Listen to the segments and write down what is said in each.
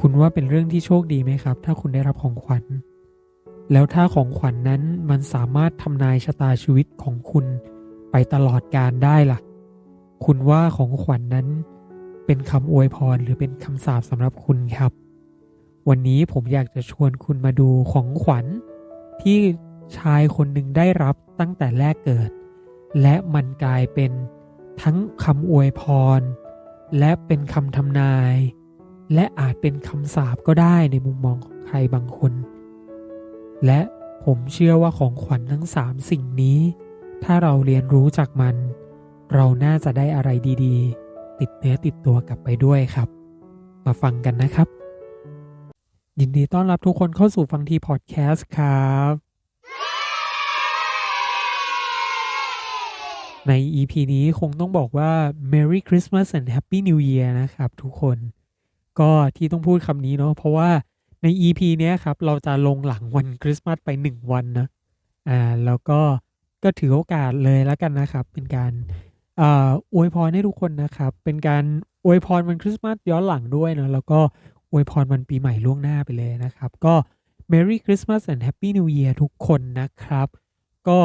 คุณว่าเป็นเรื่องที่โชคดีไหมครับ ถ้าคุณได้รับของขวัญ แล้วถ้าของขวัญนนั้นมันสามารถทำนายชะตาชีวิตของคุณไปตลอดการได้ล่ะ คุณว่าของขวัญนนั้น เป็นคำอวยพรหรือเป็นคำสาปสำหรับคุณครับ วันนี้ผมอยากจะชวนคุณมาดูของขวัญ ที่ชายคนหนึ่งได้รับตั้งแต่แรกเกิด และมันกลายเป็นทั้งคำอวยพร และเป็นคำทำนาย และอาจเป็นคำสาปก็ได้ในมุมมองของใครบางคน และผมเชื่อว่าของขวัญทั้งสามสิ่งนี้ ถ้าเราเรียนรู้จากมัน เราน่าจะได้อะไรดีๆ ติดเนื้อติดตัวกลับไปด้วยครับ มาฟังกันนะครับ ยินดีต้อนรับทุกคนเข้าสู่ฟังทีพอดแคสต์ครับ ใน EP นี้คงต้องบอกว่า Merry Christmas and Happy New Year นะครับทุกคน ก็ที่ต้องพูดคำนี้เนาะเพราะว่าใน EP เนี้ยครับ เราจะลงหลังวันคริสต์มาสไป 1 วันนะอ่าแล้วก็ก็ถือโอกาสเลยแล้วกันนะครับ เป็นการอ่าอวยพรให้ทุกคนนะครับ เป็นการอวยพรวันคริสต์มาสย้อนหลังด้วยเนาะแล้วก็อวยพรวันปีใหม่ล่วงหน้าไปเลยนะครับ ก็ Merry Christmas and Happy New Year ทุกคนนะครับ ก็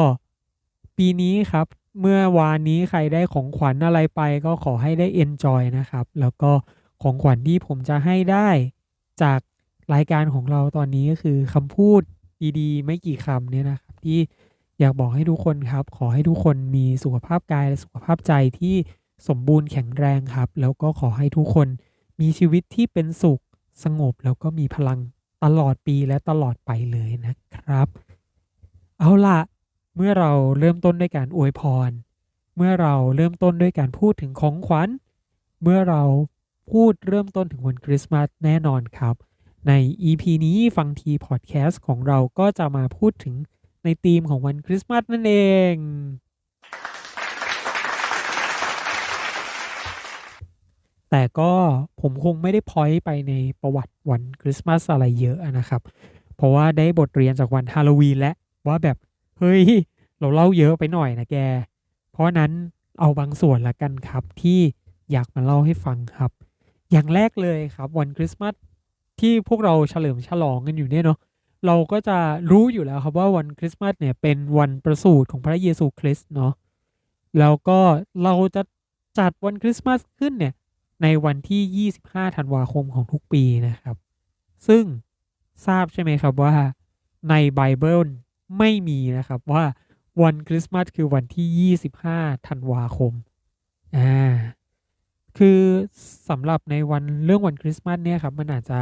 ปีนี้ครับเมื่อวานนี้ใครได้ของขวัญอะไรไปก็ขอให้ได้ enjoy นะครับ แล้วก็ ของขวัญที่ผมจะให้ได้จากรายการของเราตอนนี้ก็คือคำพูดดีๆ ไม่กี่คำเนี่ยนะครับที่อยากบอกให้ทุกคนครับ ขอให้ทุกคนมีสุขภาพกายและสุขภาพใจที่สมบูรณ์แข็งแรงครับ แล้วก็ขอให้ทุกคนมีชีวิตที่เป็นสุขสงบ แล้วก็มีพลังตลอดปีและตลอดไปเลยนะครับ เอาล่ะ เมื่อเราเริ่มต้นด้วยการอวยพร เมื่อเราเริ่มต้นด้วยการพูดถึงของขวัญ เมื่อเรา พูดเริ่มต้นถึงวันคริสต์มาสแน่นอนครับ ใน EP นี้ฟังทีพอดแคสต์ของเราก็จะมาพูดถึงในธีมของวันคริสต์มาสนั่นเอง แต่ก็ผมคงไม่ได้พอยต์ไปในประวัติวันคริสต์มาสอะไรเยอะนะครับ เพราะว่าได้บทเรียนจากวันฮาโลวีนแล้วว่าแบบ เฮ้ย เราเล่าเยอะไปหน่อยนะแก เพราะนั้นเอาบางส่วนละกันครับที่อยากมาเล่าให้ฟังครับ อย่างแรกเลยครับวันคริสต์มาสที่พวกเราเฉลิมฉลองกันอยู่เนี่ยเนาะเราก็จะรู้อยู่แล้วครับว่าวันคริสต์มาสเนี่ยเป็นวันประสูติของพระเยซูคริสต์เนาะแล้วก็เราจะจัดวันคริสต์มาสขึ้นเนี่ยในวันที่ 25 ธันวาคมของทุกปีนะครับ ซึ่งทราบใช่ไหมครับว่าในไบเบิลไม่มีนะครับว่าวันคริสต์มาสคือวันที่ 25 ธันวาคม อ่า คือสำหรับในวันเรื่องวันคริสต์มาสเนี่ยครับมันอาจจะ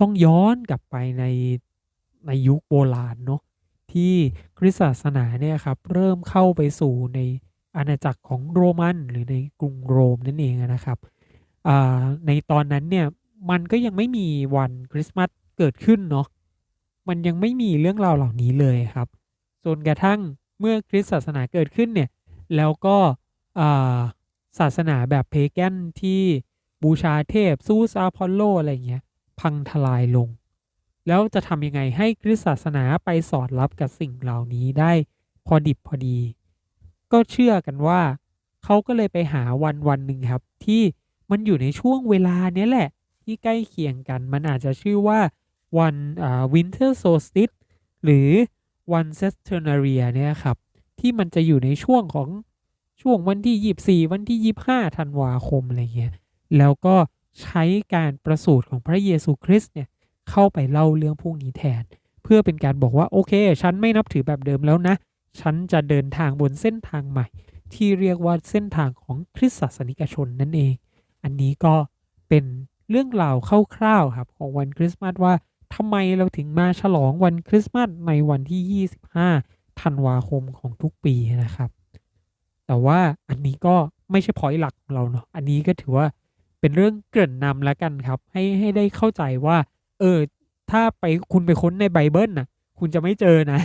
ต้องย้อนกลับไปในในยุคโบราณเนาะที่คริสตศาสนาเนี่ยครับเริ่มเข้าไปสู่ในอาณาจักรของโรมันหรือในกรุงโรมนั่นเองนะครับในตอนนั้นเนี่ยมันก็ยังไม่มีวันคริสต์มาสเกิดขึ้นเนาะมันยังไม่มีเรื่องราวเหล่านี้เลยครับจนกระทั่งเมื่อคริสตศาสนาเกิดขึ้นเนี่ยแล้วก็ ศาสนาแบบเพแกนที่บูชาเทพซูสอาพอลโลอะไรเงี้ย พังทลายลง แล้วจะทำยังไงให้คริสตศาสนาไปสอดรับกับสิ่งเหล่านี้ได้พอดิบพอดี ก็เชื่อกันว่า เขาก็เลยไปหาวันวันหนึ่งครับ ที่มันอยู่ในช่วงเวลาเนี้ยแหละ ที่ใกล้เคียงกัน มันอาจจะชื่อว่าวันวินเทอร์โซสติสหรือวันเซสเทอร์นาเรียเนี่ยครับ ที่มันจะอยู่ในช่วงของ ช่วงวันที่ 24 วันที่ 25ธันวาคมอะไรเงี้ยแล้วก็ใช้การประสูติของพระเยซูคริสต์เนี่ยเข้าไปเล่าเรื่องพวกนี้แทน เพื่อเป็นการบอกว่าโอเค ฉันไม่นับถือแบบเดิมแล้วนะ ฉันจะเดินทางบนเส้นทางใหม่ ที่เรียกว่าเส้นทางของคริสตศาสนิกชนนั่นเอง อันนี้ก็เป็นเรื่องราวคร่าวๆครับของวันคริสต์มาสว่าทำไมเราถึงมาฉลองวันคริสต์มาสในวันที่ 25ธันวาคมของทุกปีนะครับ แต่ว่าอันนี้ก็ไม่ใช่พอยหลักของเราเนาะอันนี้ก็ถือว่าเป็นเรื่องเกริ่นนำแล้วกันครับ ให้ให้ได้เข้าใจว่า เออ ถ้าไปคุณไปค้นในไบเบิลนะคุณจะไม่เจอนะ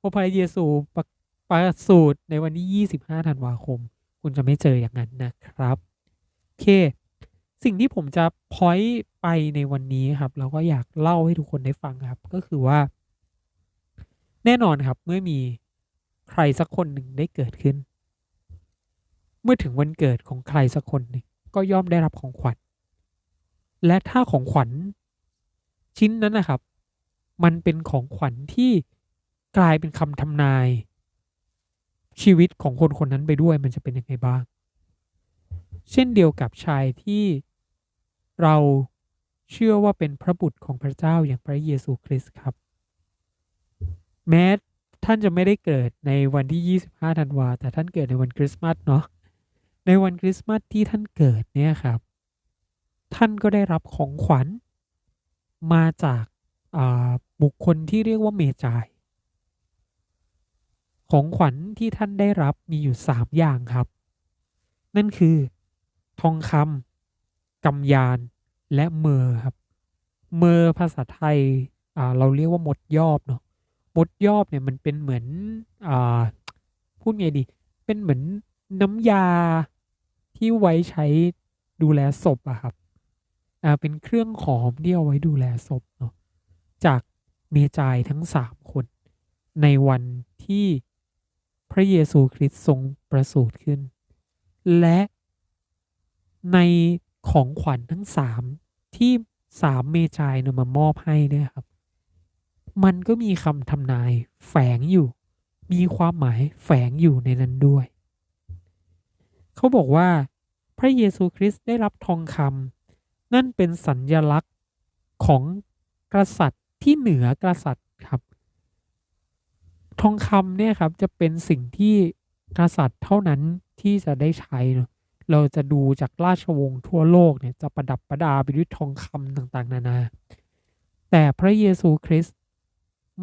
ว่าพระเยซูประประสูติในวันที่ 25ธันวาคม คุณจะไม่เจออย่างนั้นนะครับโอเค สิ่งที่ผมจะพอยต์ไปในวันนี้ครับ เราก็อยากเล่าให้ทุกคนได้ฟังครับ ก็คือว่า แน่นอนครับเมื่อมีใครสักคนหนึ่งได้เกิดขึ้น เมื่อถึงวันเกิดของใครสักคนหนึ่งก็ย่อมได้รับของขวัญ และถ้าของขวัญ ชิ้นนั้นนะครับ มันเป็นของขวัญที่กลายเป็นคำทำนาย ชีวิตของคนคนนั้นไปด้วยมันจะเป็นยังไงบ้าง เช่นเดียวกับชายที่เราเชื่อว่าเป็นพระบุตรของพระเจ้าอย่างพระเยซูคริสต์ครับ แม้ท่านจะไม่ได้เกิดในวันที่ 25 ธันวา แต่ท่านเกิดในวันคริสต์มาสเนาะ ในวันคริสต์มาสที่ท่านเกิดเนี่ยครับ ท่านก็ได้รับของขวัญ มาจากาบุคคลที่เรียกว่าเมจาย ของขวัญที่ท่านได้รับมีอยู่3อย่างครับ นั่นคือ ทองคำกำยาน และเมอร์ครับ เมอร์ภาษาไทยเราเรียกว่ามดยอบเนาะมดยอบเนี่ยมันเป็นเหมือนอพูดไงดี เป็นเหมือนน้ำยา ที่ไว้ใช้ดูแลศพอะครับอ่าเป็นเครื่องหอมที่เอาไว้ดูแลศพเนาะจากเมจายทั้งสามคน ในวันที่พระเยซูคริสต์ทรงประสูติขึ้น และในของขวัญทั้งสามที่สามเมจายนำมามอบให้เนี่ยครับ มันก็มีคำทำนายแฝงอยู่ มีความหมายแฝงอยู่ในนั้นด้วย เขาบอกว่า พระเยซูคริสต์ได้รับทองคำนั่นเป็นสัญญลักษณ์ของกษัตริย์ที่เหนือกษัตริย์ครับ ทองคำเนี่ยครับจะเป็นสิ่งที่กษัตริย์เท่านั้นที่จะได้ใช้เนอะเราจะดูจากราชวงศ์ทั่วโลกเนี่ยจะประดับประดาไปด้วยทองคำต่างๆ นานา แต่พระเยซูคริสต์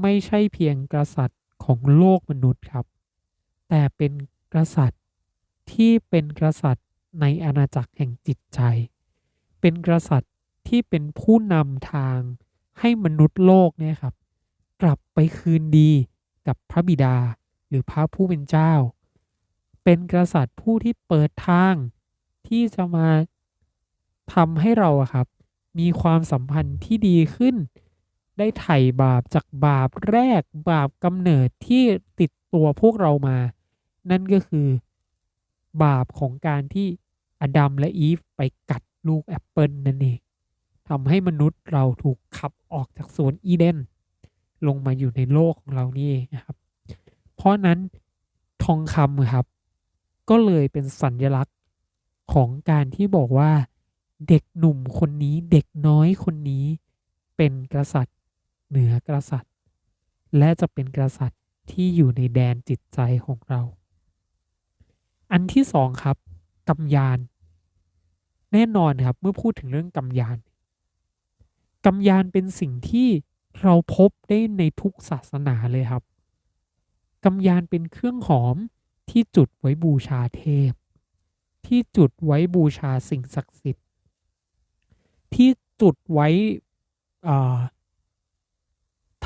ไม่ใช่เพียงกษัตริย์ของโลกมนุษย์ครับ แต่เป็นกษัตริย์ที่เป็นกษัตริย์ ในอาณาจักรแห่งจิตใจ เป็นกษัตริย์ที่เป็นผู้นำทางให้มนุษย์โลกเนี่ยครับ กลับไปคืนดีกับพระบิดาหรือพระผู้เป็นเจ้า เป็นกษัตริย์ผู้ที่เปิดทางที่จะมาทำให้เราครับ มีความสัมพันธ์ที่ดีขึ้น ได้ไถ่บาปจากบาปแรกบาปกำเนิดที่ติดตัวพวกเรามา นั่นก็คือ บาปของการที่อดัมและอีฟไปกัดลูกแอปเปิลนั่นเองทำให้มนุษย์เราถูกขับออกจากสวนอีเดน ลงมาอยู่ในโลกของเรานี่เองนะครับ เพราะนั้นทองคำครับ ก็เลยเป็นสัญลักษณ์ของการที่บอกว่าเด็กหนุ่มคนนี้เด็กน้อยคนนี้เป็นกษัตริย์เหนือกษัตริย์ และจะเป็นกษัตริย์ที่อยู่ในแดนจิตใจของเรา อันที่สองครับกำยาน แน่นอนครับเมื่อพูดถึงเรื่องกำยานกำยานเป็นสิ่งที่เราพบได้ในทุกศาสนาเลยครับกำยานเป็นเครื่องหอมที่จุดไว้บูชาเทพ ที่จุดไว้บูชาสิ่งศักดิ์สิทธิ์ ที่จุดไว้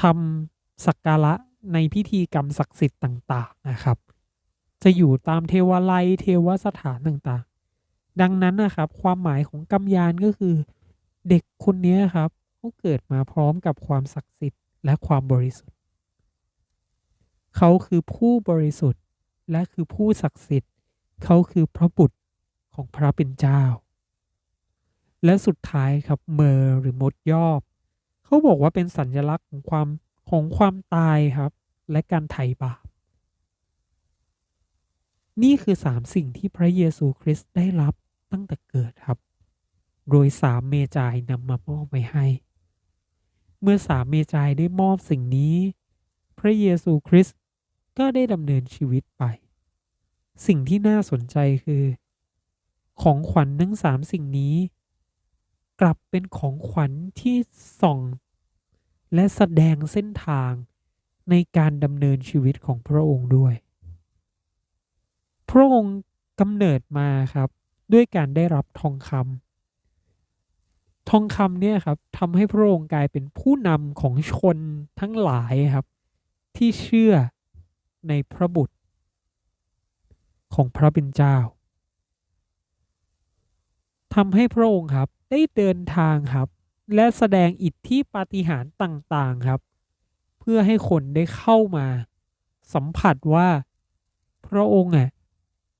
ทำสักการะในพิธีกรรมศักดิ์สิทธิ์ต่าง ๆ นะครับ จะอยู่ตามเทวาลัยเทวสถานต่างๆ ดังนั้นนะครับ ความหมายของกำยานก็คือ เด็กคนนี้ครับเขาเกิดมาพร้อมกับความศักดิ์สิทธิ์และความบริสุทธิ์ เขาคือผู้บริสุทธิ์และคือผู้ศักดิ์สิทธิ์ เขาคือพระบุตรของพระเป็นเจ้า และสุดท้ายครับเมอร์หรือมดยอบ เขาบอกว่าเป็นสัญลักษณ์ของความของความตายครับ และการไถ่บาป นี่คือสามสิ่งที่พระเยซูคริสต์ได้รับตั้งแต่เกิดครับ โดยสามเมจายนำมามอบไว้ให้ เมื่อสามเมจายได้มอบสิ่งนี้ พระเยซูคริสต์ก็ได้ดำเนินชีวิตไป สิ่งที่น่าสนใจคือ ของขวัญทั้งสามสิ่งนี้ กลับเป็นของขวัญที่ส่อง และแสดงเส้นทางในการดำเนินชีวิตของพระองค์ด้วย พระองค์กำเนิดมาครับ ด้วยการได้รับทองคำทองคำเนี่ยครับทำให้พระองค์กลายเป็นผู้นำของชนทั้งหลายครับ ที่เชื่อในพระบุตร ของพระเป็นเจ้าทำให้พระองค์ครับได้เดินทางครับ และแสดงอิทธิปาฏิหาริย์ต่างๆครับ เพื่อให้คนได้เข้ามา สัมผัสว่า พระองค์อะ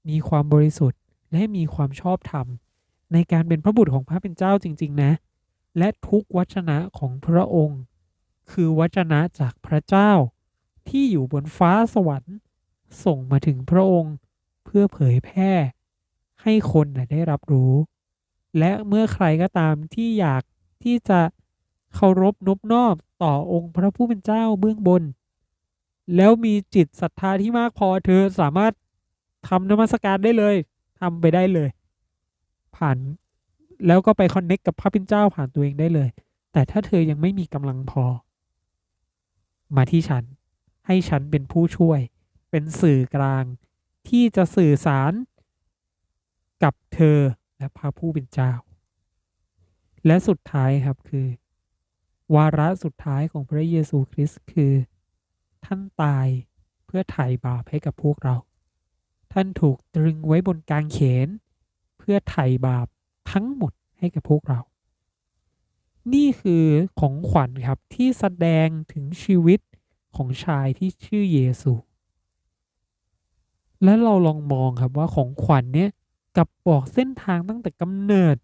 มีความบริสุทธิ์ และมีความชอบธรรม ในการเป็นพระบุตรของพระเป็นเจ้าจริง ๆ นะ และทุกวจนะของพระองค์ คือวจนะจากพระเจ้า ที่อยู่บนฟ้าสวรรค์ ส่งมาถึงพระองค์เพื่อเผยแพร่ ให้คนนะได้รับรู้ และเมื่อใครก็ตามที่อยากที่จะเคารพนบนอบต่อองค์พระผู้เป็นเจ้าเบื้องบน แล้วมีจิตศรัทธาที่มากพอเธอสามารถ ทำนมัสการได้เลยทำไปได้เลย ผ่านแล้วก็ไปคอนเน็กกับพระผู้เป็นเจ้าผ่านตัวเองได้เลย แต่ถ้าเธอยังไม่มีกำลังพอ มาที่ฉัน ให้ฉันเป็นผู้ช่วย เป็นสื่อกลาง ที่จะสื่อสาร กับเธอและพระผู้เป็นเจ้า และสุดท้ายครับคือ วาระสุดท้ายของพระเยซูคริสต์คือ ท่านตายเพื่อไถ่บาปให้กับพวกเรา ท่านถูกตรึงไว้บนกางเขน เพื่อไถ่บาปทั้งหมดให้กับพวกเรา นี่คือของขวัญครับที่แสดงถึงชีวิตของชายที่ชื่อเยซู และเราลองมองครับว่าของขวัญเนี้ยกับบอกเส้นทางตั้งแต่กำเนิด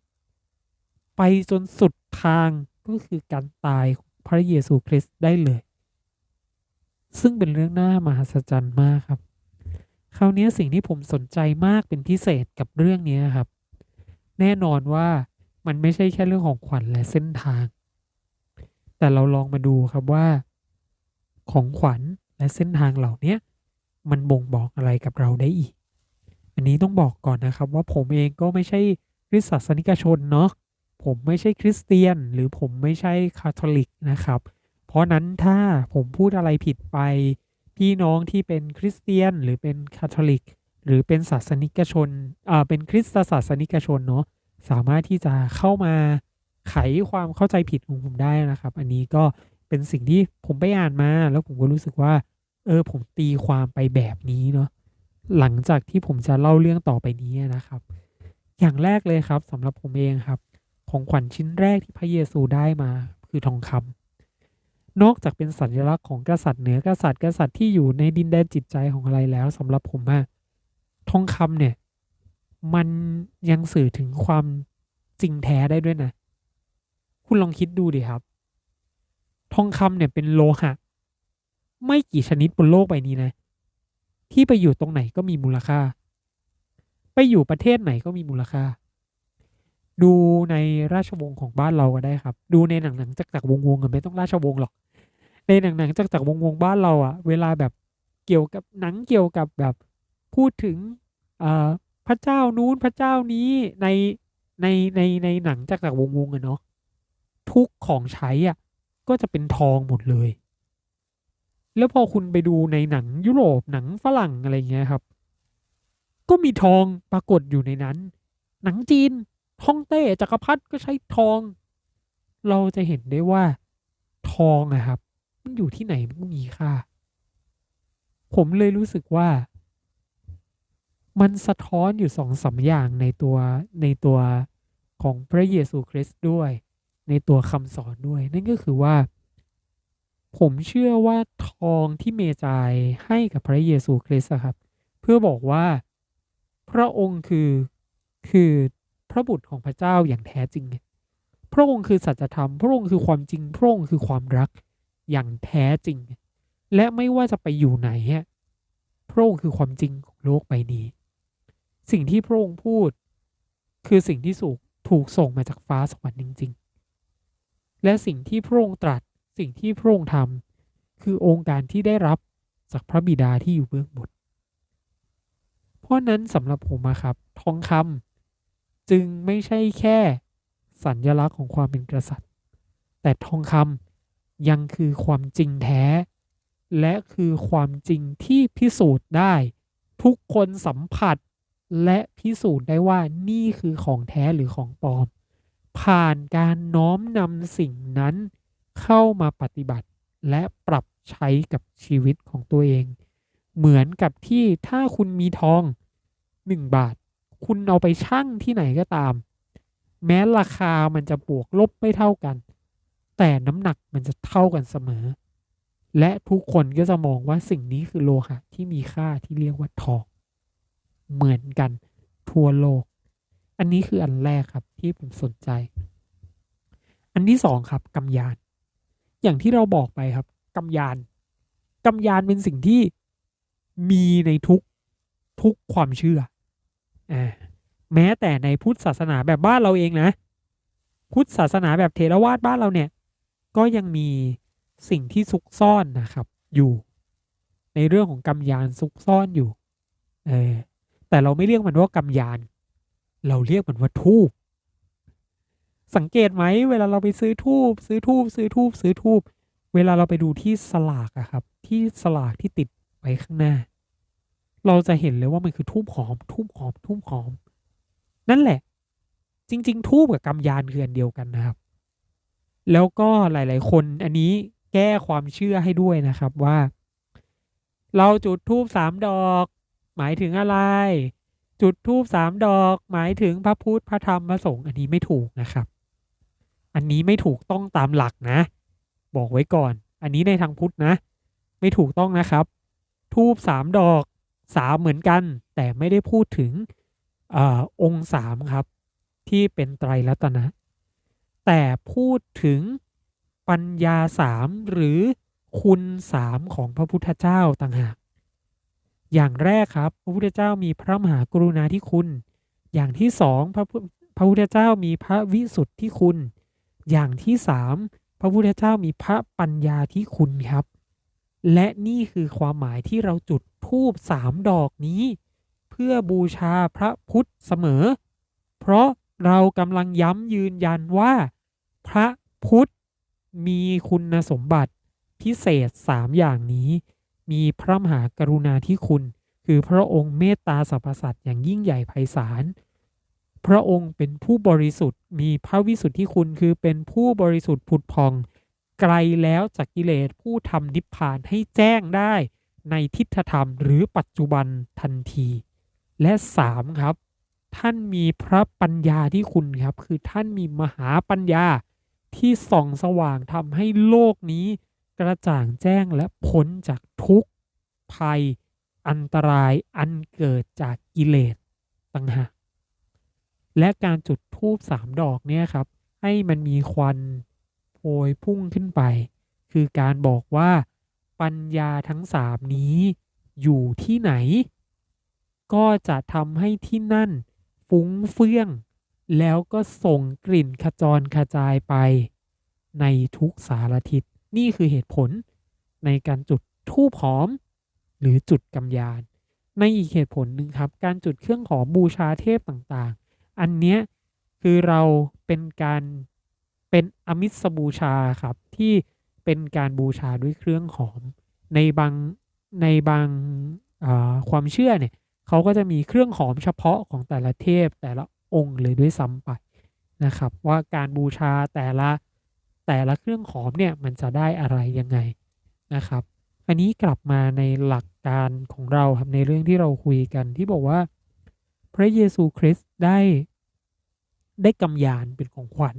ไปจนสุดทางก็คือการตายของพระเยซูคริสต์ได้เลย ซึ่งเป็นเรื่องน่ามหัศจรรย์มากครับ คราวนี้สิ่งที่ผมสนใจมากเป็นพิเศษกับเรื่องนี้ครับ แน่นอนว่ามันไม่ใช่แค่เรื่องของขวัญและเส้นทาง แต่เราลองมาดูครับว่า ของขวัญและเส้นทางเหล่านี้มันบ่งบอกอะไรกับเราได้อีก อันนี้ต้องบอกก่อนนะครับว่าผมเองก็ไม่ใช่คริสตศาสนิกชนเนาะผมไม่ใช่คริสเตียน หรือผมไม่ใช่คาทอลิกนะครับ เพราะนั้นถ้าผมพูดอะไรผิดไป พี่น้องที่เป็นคริสเตียนหรือเป็นคาทอลิก หรือเป็นศาสนิกชนอ่าเป็นคริสตศาสนิกชนเนาะสามารถที่จะเข้ามาไขความเข้าใจผิดของผมได้นะครับ อันนี้ก็เป็นสิ่งที่ผมไปอ่านมา แล้วผมก็รู้สึกว่า เออผมตีความไปแบบนี้เนาะหลังจากที่ผมจะเล่าเรื่องต่อไปนี้นะครับ อย่างแรกเลยครับสำหรับผมเองครับ ของขวัญชิ้นแรกที่พระเยซูได้มาคือทองคำ นอกจากเป็นสัญลักษณ์ของกษัตริย์เหนือกษัตริย์กษัตริย์ที่อยู่ในดินแดนจิตใจของอะไรแล้วสำหรับผมอะทองคำเนี่ย มันยังสื่อถึงความจริงแท้ได้ด้วยนะ คุณลองคิดดูดิครับ ทองคำเนี่ยเป็นโลหะ ไม่กี่ชนิดบนโลกใบนี้นะ ที่ไปอยู่ตรงไหนก็มีมูลค่า ไปอยู่ประเทศไหนก็มีมูลค่า ดูในราชวงศ์ของบ้านเราก็ได้ครับ ดูในหนังหนังจักจักรวงวงศ์อะไม่ต้องราชวงศ์หรอก ในหนังหนังจักจักรวงวงบ้านเราอะเวลาแบบเกี่ยวกับหนังเกี่ยวกับแบบพูดถึงเอ่อพระเจ้านู้นพระเจ้านี้ในในในในหนังจักจักรวงวงอะเนาะทุกของใช้อะก็จะเป็นทองหมดเลย แล้วพอคุณไปดูในหนังยุโรปหนังฝรั่งอะไรเงี้ยครับ ก็มีทองปรากฏอยู่ในนั้น หนังจีน ฮ่องเต้จักรพรรดิก็ใช้ทอง เราจะเห็นได้ว่าทองอะครับ มันอยู่ที่ไหนมันก็มีค่า ผมเลยรู้สึกว่า มันสะท้อนอยู่สองสามอย่างในตัวในตัวของพระเยซูคริสต์ด้วย ในตัวคำสอนด้วย นั่นก็คือว่า ผมเชื่อว่าทองที่เมจายให้กับพระเยซูคริสต์ครับ เพื่อบอกว่าพระองค์คือคือ พระบุตรของพระเจ้าอย่างแท้จริง พระองค์คือสัจธรรม พระองค์คือความจริง พระองค์คือความรักอย่างแท้จริง และไม่ว่าจะไปอยู่ไหนพระองค์คือความจริงของโลกใบนี้ สิ่งที่พระองค์พูด คือสิ่งที่สูกถูกส่งมาจากฟ้าสวรรค์จริง ๆ และสิ่งที่พระองค์ตรัส สิ่งที่พระองค์ทำคือองค์การที่ได้รับจากพระบิดาที่อยู่เบื้องบน เพราะนั้นสำหรับผมครับ ทองคำ จึงไม่ใช่แค่ สัญญลักษณ์ของความเป็นกษัตริย์ แต่ทองคำยังคือความจริงแท้ และคือความจริงที่พิสูจน์ได้ ทุกคนสัมผัสและพิสูจน์ได้ว่านี่คือของแท้หรือของปลอม ผ่านการน้อมนำสิ่งนั้นเข้ามาปฏิบัติและปรับใช้กับชีวิตของตัวเอง เหมือนกับที่ถ้าคุณมีทองหนึ่งบาท คุณเอาไปชั่งที่ไหนก็ตาม แม้ราคามันจะบวกลบไม่เท่ากัน แต่น้ำหนักมันจะเท่ากันเสมอ และทุกคนก็จะมองว่าสิ่งนี้คือโลหะที่มีค่าที่เรียกว่าทอง เหมือนกันทั่วโลก อันนี้คืออันแรกครับที่ผมสนใจ อันที่สองครับกำยาน อย่างที่เราบอกไปครับกำยานกำยานเป็นสิ่งที่มีในทุกทุกความเชื่อ อ่าแม้แต่ในพุทธศาสนาแบบบ้านเราเองนะ พุทธศาสนาแบบเทรวาสบ้านเราเนี่ย ก็ยังมีสิ่งที่ซุกซ่อนนะครับ อยู่ ในเรื่องของกำยานซุกซ่อนอยู่ เออแต่เราไม่เรียกมันว่ากำยาน เราเรียกมันว่าทูบสังเกตไหมเวลาเราไปซื้อทูบซื้อทูบซื้อทูบซื้อทูบเวลาเราไปดูที่สลากอะครับ ที่สลากที่ติดไว้ข้างหน้า เราจะเห็นเลยว่ามันคือทูบหอมทูบหอมทูบหอม นั่นแหละ จริง ๆ ทูบกับกำยานคืออันเดียวกันนะครับ แล้วก็หลาย ๆ คนอันนี้แก้ความเชื่อให้ด้วยนะครับว่า เราจุดทูบสามดอก หมายถึงอะไร จุดทูบสามดอก หมายถึงพระพุทธพระธรรมพระสงฆ์อันนี้ไม่ถูกนะครับ อันนี้ไม่ถูกต้องตามหลักนะ บอกไว้ก่อน อันนี้ในทางพุทธนะ ไม่ถูกต้องนะครับ ทูบสามดอก สามเหมือนกัน แต่ไม่ได้พูดถึงอองค์สามครับ ที่เป็นไตรรัตนะ แต่พูดถึงปัญญาสามหรือคุณสามของพระพุทธเจ้าต่างหาก อย่างแรกครับ พระพุทธเจ้ามีพระมหากรุณาธิคุณ อย่างที่สองพระพระพุทธเจ้ามีพระวิสุทธิคุณ อย่างที่สามพระพุทธเจ้ามีพระปัญญาที่คุณครับ และนี่คือความหมายที่เราจุดธูปสามดอกนี้ เพื่อบูชาพระพุทธเสมอ เพราะเรากำลังย้ำยืนยันว่า พระพุทธมีคุณสมบัติพิเศษสามอย่างนี้ มีพระมหากรุณาธิคุณ คือพระองค์เมตตาสรรพสัตว์อย่างยิ่งใหญ่ไพศาลพระองค์เป็นผู้บริสุทธิ์มีพระวิสุทธิคุณคือเป็นผู้บริสุทธิ์ผุดพอง ไกลแล้วจากกิเลสผู้ทำนิพพานให้แจ้งได้ในทิฏฐธรรมหรือปัจจุบันทันที และสามครับ ท่านมีพระปัญญาที่คุณครับ คือท่านมีมหาปัญญาที่ส่องสว่างทำให้โลกนี้ กระจ่างแจ้งและพ้นจากทุกข์ภัย อันตรายอันเกิดจากกิเลสต่างหากและการจุดธูปสามดอกเนี่ยครับ ให้มันมีควัน พยพุ่งขึ้นไป คือการบอกว่าปัญญาทั้งสามนี้อยู่ที่ไหน ก็จะทำให้ที่นั่นฟุ้งเฟื่อง แล้วก็ส่งกลิ่นขจรกระจายไป ในทุกสารทิศนี่คือเหตุผลในการจุดทูบหอม หรือจุดกำยาน ในอีกเหตุผลหนึ่งครับ การจุดเครื่องหอมบูชาเทพต่างๆ อันเนี้ยคือเราเป็นการ เป็นอมิสบูชาครับที่เป็นการบูชาด้วยเครื่องหอม ในบางในบางความเชื่อเนี่ยเขาก็จะมีเครื่องหอมเฉพาะของแต่ละเทพแต่ละองค์เลยด้วยซ้ำไปนะครับ ว่าการบูชาแต่ละแต่ละเครื่องหอมเนี่ยมันจะได้อะไรยังไงนะครับ อันนี้กลับมาในหลักการของเราครับในเรื่องที่เราคุยกันที่บอกว่า พระเยซูคริสต์ได้ได้กำยานเป็นของขวัญ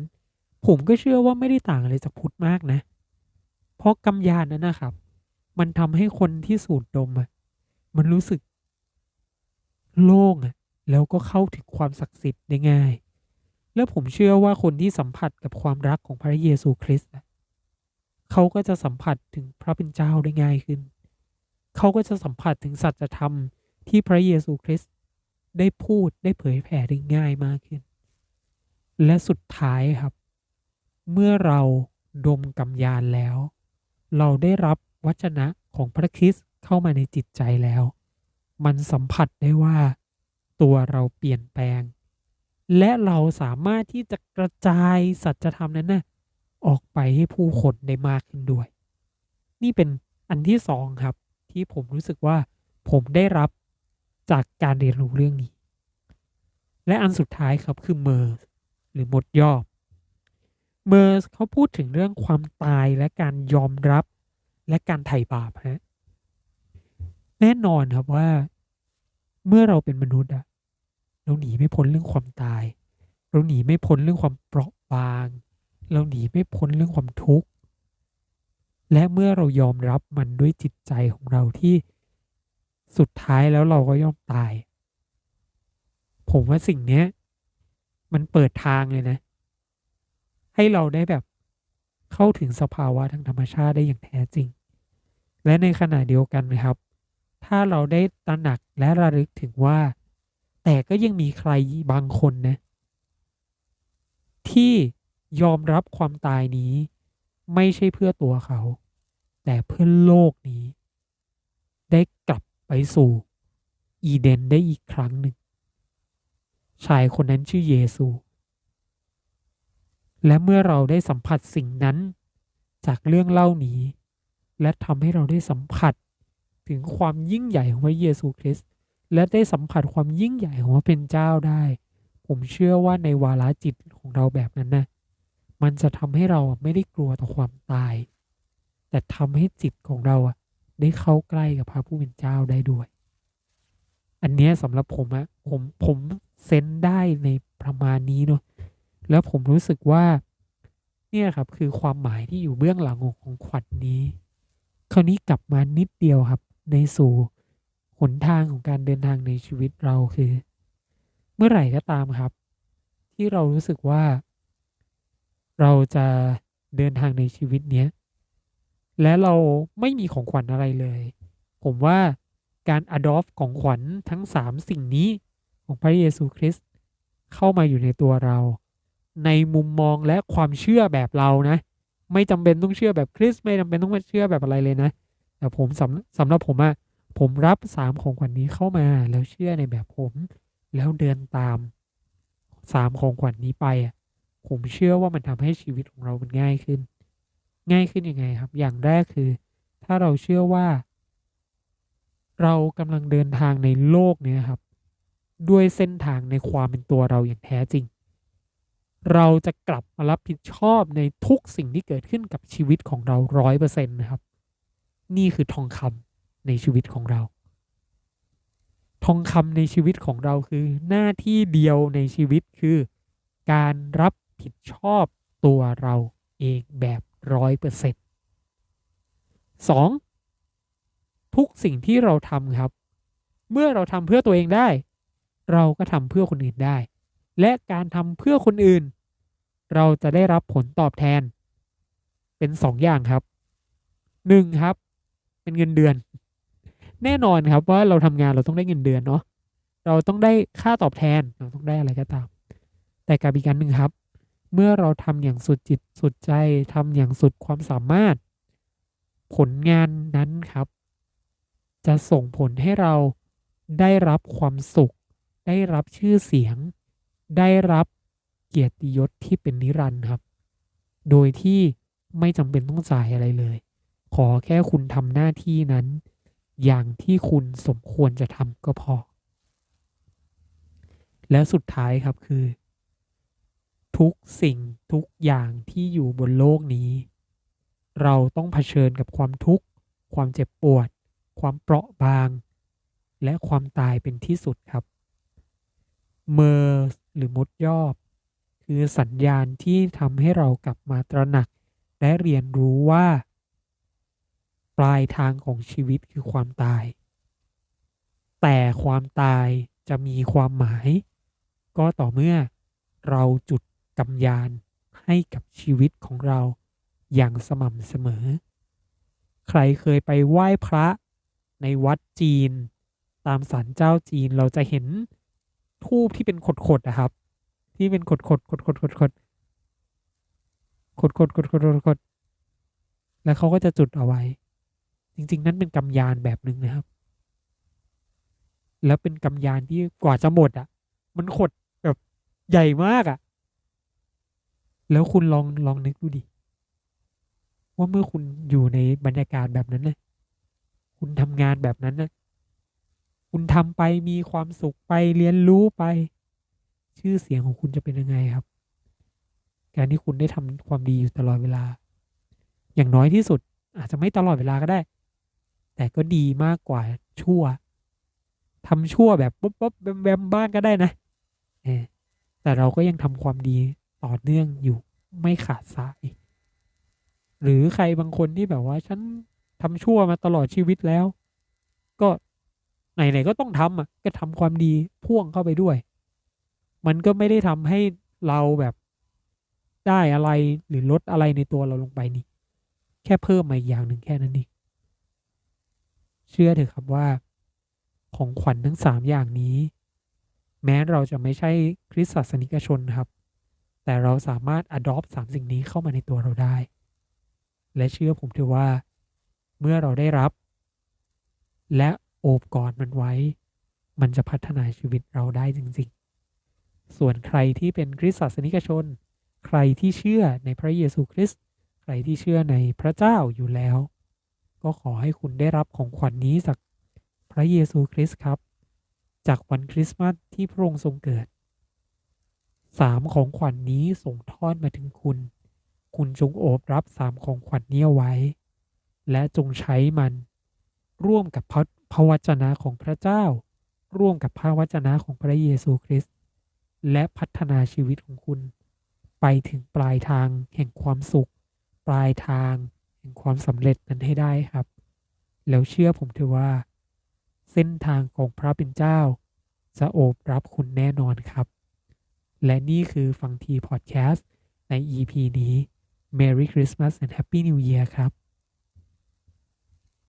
ผมก็เชื่อว่าไม่ได้ต่างอะไรจากพุทธมากนะ เพราะกำยานนั้นนะครับ มันทำให้คนที่สูดดมอะมันรู้สึก โล่งอะแล้วก็เข้าถึงความศักดิ์สิทธิ์ได้ง่าย แล้วผมเชื่อว่าคนที่สัมผัสกับความรักของพระเยซูคริสต์เขาก็จะสัมผัสถึงพระเป็นเจ้าได้ง่ายขึ้น เขาก็จะสัมผัสถึงสัจธรรมที่พระเยซูคริสต์ได้พูดได้เผยแผ่ได้ง่ายมากขึ้น และสุดท้ายครับ เมื่อเราดมกำยานแล้ว เราได้รับวจนะของพระคริสต์เข้ามาในจิตใจแล้ว มันสัมผัสได้ว่า ตัวเราเปลี่ยนแปลง และเราสามารถที่จะกระจายสัจธรรมนั้นนะ่ะออกไปให้ผู้คนได้มากขึ้นด้วย นี่เป็นอันที่สองครับ ที่ผมรู้สึกว่าผมได้รับจากการเรียนรู้เรื่องนี้ และอันสุดท้ายครับคือเมอร์หรือมดยอบ เมอร์สเขาพูดถึงเรื่องความตายและการยอมรับและการไถ่บาปฮะแน่นอนครับว่า เมื่อเราเป็นมนุษย์อะเราหนีไม่พ้นเรื่องความตาย เราหนีไม่พ้นเรื่องความเปราะบาง เราหนีไม่พ้นเรื่องความทุกข์และเมื่อเรายอมรับมันด้วยจิตใจของเราที่สุดท้ายแล้วเราก็ย่อมตาย ผมว่าสิ่งนี้มันเปิดทางเลยนะ ให้เราได้แบบเข้าถึงสภาวะทางธรรมชาติได้อย่างแท้จริง และในขณะเดียวกันนะครับ ถ้าเราได้ตระหนักและระลึกถึงว่า แต่ก็ยังมีใครบางคนนะ ที่ยอมรับความตายนี้ ไม่ใช่เพื่อตัวเขา แต่เพื่อโลกนี้ ได้กลับไปสู่อีเดนได้อีกครั้งหนึ่ง ชายคนนั้นชื่อเยซู และเมื่อเราได้สัมผัสสิ่งนั้น จากเรื่องเล่านี้ และทำให้เราได้สัมผัส ถึงความยิ่งใหญ่ของพระเยซูคริสต์และได้สัมผัสความยิ่งใหญ่ของพระเป็นเจ้าได้ ผมเชื่อว่าในวาระจิตของเราแบบนั้นนะมันจะทำให้เราไม่ได้กลัวต่อความตาย แต่ทำให้จิตของเราได้เข้าใกล้กับพระผู้เป็นเจ้าได้ด้วย อันนี้สำหรับผมอะผมผมเซนได้ในประมาณนี้เนาะ แล้วผมรู้สึกว่า เนี่ยครับคือความหมายที่อยู่เบื้องหลังของของขวัญนนี้ คราวนี้กลับมานิดเดียวครับ ในสู่หนทางของการเดินทางในชีวิตเราคือ เมื่อไหร่ก็ตามครับ ที่เรารู้สึกว่า เราจะเดินทางในชีวิตเนี้ยและเราไม่มีของขวัญอะไรเลย ผมว่าการ adopt ของขวัญทั้งสามสิ่งนี้ของพระเยซูคริสต์เข้ามาอยู่ในตัวเรา ในมุมมองและความเชื่อแบบเรานะ ไม่จำเป็นต้องเชื่อแบบคริสต์ไม่จำเป็นต้องมาเชื่อแบบอะไรเลยนะ แต่ผมสำสำหรับผมอะผมรับสามของขวัญนนี้เข้ามาแล้วเชื่อในแบบผม แล้วเดินตามสามของขวัญนนี้ไปอะผมเชื่อว่ามันทำให้ชีวิตของเรามันง่ายขึ้น ง่ายขึ้นยังไงครับ อย่างแรกคือ ถ้าเราเชื่อว่า เรากำลังเดินทางในโลกเนี้ยครับ ด้วยเส้นทางในความเป็นตัวเราอย่างแท้จริง เราจะกลับมารับผิดชอบในทุกสิ่งที่เกิดขึ้นกับชีวิตของเราร้อยเปอร์เซ็นต์นะครับ นี่คือทองคำในชีวิตของเรา ทองคำในชีวิตของเราคือหน้าที่เดียวในชีวิตคือ การรับผิดชอบตัวเราเองแบบร้อยเปอร์เซ็นต์สองทุกสิ่งที่เราทำครับ เมื่อเราทำเพื่อตัวเองได้ เราก็ทำเพื่อคนอื่นได้ และการทำเพื่อคนอื่น เราจะได้รับผลตอบแทน เป็นสองอย่างครับหนึ่งครับ เป็นเงินเดือน แน่นอนครับว่าเราทำงานเราต้องได้เงินเดือนเนาะเราต้องได้ค่าตอบแทนเราต้องได้อะไรก็ตาม แต่กับอีกการหนึ่งครับ เมื่อเราทำอย่างสุดจิตสุดใจทำอย่างสุดความสามารถ ผลงานนั้นครับ จะส่งผลให้เราได้รับความสุข ได้รับชื่อเสียง ได้รับเกียรติยศที่เป็นนิรันดร์ครับ โดยที่ไม่จำเป็นต้องจ่ายอะไรเลย ขอแค่คุณทำหน้าที่นั้น อย่างที่คุณสมควรจะทำก็พอ และสุดท้ายครับคือ ทุกสิ่งทุกอย่างที่อยู่บนโลกนี้ เราต้องเผชิญกับความทุกข์ ความเจ็บปวด ความเปราะบาง และความตายเป็นที่สุดครับ เมอร์หรือมดยอบ คือสัญญาณที่ทำให้เรากลับมาตระหนัก และเรียนรู้ว่า ปลายทางของชีวิตคือความตาย แต่ความตายจะมีความหมาย ก็ต่อเมื่อเราจุดกำยานให้กับชีวิตของเราอย่างสม่ำเสมอ ใครเคยไปไหว้พระในวัดจีน ตามศาลเจ้าจีนเราจะเห็น ทูบที่เป็นขดๆนะครับ ที่เป็นขดๆขดๆขดๆขดๆขดๆขดๆขดๆขดๆแล้วเขาก็จะจุดเอาไว้ จริง ๆ นั่นเป็นกำยานแบบหนึ่งนะครับ แล้วเป็นกำยานที่กว่าจะหมดอะ มันขดแบบใหญ่มากอะ แล้วคุณลองลองนึกดูดิว่าเมื่อคุณอยู่ในบรรยากาศแบบนั้นนะคุณทำงานแบบนั้นนะ คุณทำไปมีความสุขไปเรียนรู้ไป ชื่อเสียงของคุณจะเป็นยังไงครับ การที่คุณได้ทำความดีอยู่ตลอดเวลา อย่างน้อยที่สุด อาจจะไม่ตลอดเวลาก็ได้ แต่ก็ดีมากกว่าชั่วทำชั่วแบบปุ๊บปุ๊บแบมแบมบ้างก็ได้นะแต่เราก็ยังทำความดีต่อเนื่องอยู่ไม่ขาดสาย หรือใครบางคนที่แบบว่า ฉันทำชั่วมาตลอดชีวิตแล้ว ไหนๆก็ต้องทำอะก็ทำความดีพ่วงเข้าไปด้วย มันก็ไม่ได้ทำให้เราแบบได้อะไรหรือลดอะไรในตัวเราลงไปนี่ แค่เพิ่มมาอีกอย่างหนึ่งแค่นั้นเองเชื่อเถอะครับว่า ของขวัญทั้งสามอย่างนี้ แม้เราจะไม่ใช่คริสตศาสนิกชนครับ แต่เราสามารถ adopt สามสิ่งนี้เข้ามาในตัวเราได้ และเชื่อผมเถอะว่า เมื่อเราได้รับ และ โอบกอดมันไว้ มันจะพัฒนาชีวิตเราได้จริงๆ ส่วนใครที่เป็นคริสตศาสนิกชน ใครที่เชื่อในพระเยซูคริสต์ใครที่เชื่อในพระเจ้าอยู่แล้ว ก็ขอให้คุณได้รับของขวัญนนี้จากพระเยซูคริสต์ครับ จากวันคริสต์มาสที่พระองค์ทรงเกิดสามของขวัญนนี้ส่งทอดมาถึงคุณ คุณจงโอบรับสามของขวัญนนี้ไว้ และจงใช้มันร่วมกับพระ พระวจนะของพระเจ้า ร่วมกับพระวจนะของพระเยซูคริสต์และพัฒนาชีวิตของคุณ ไปถึงปลายทางแห่งความสุข ปลายทางแห่งความสำเร็จนั้นให้ได้ครับ แล้วเชื่อผมเถอะว่า เส้นทางของพระเป็นเจ้า จะโอบรับคุณแน่นอนครับ และนี่คือฟังทีพอดแคสต์ใน EP นี้ Merry Christmas and Happy New Year ครับ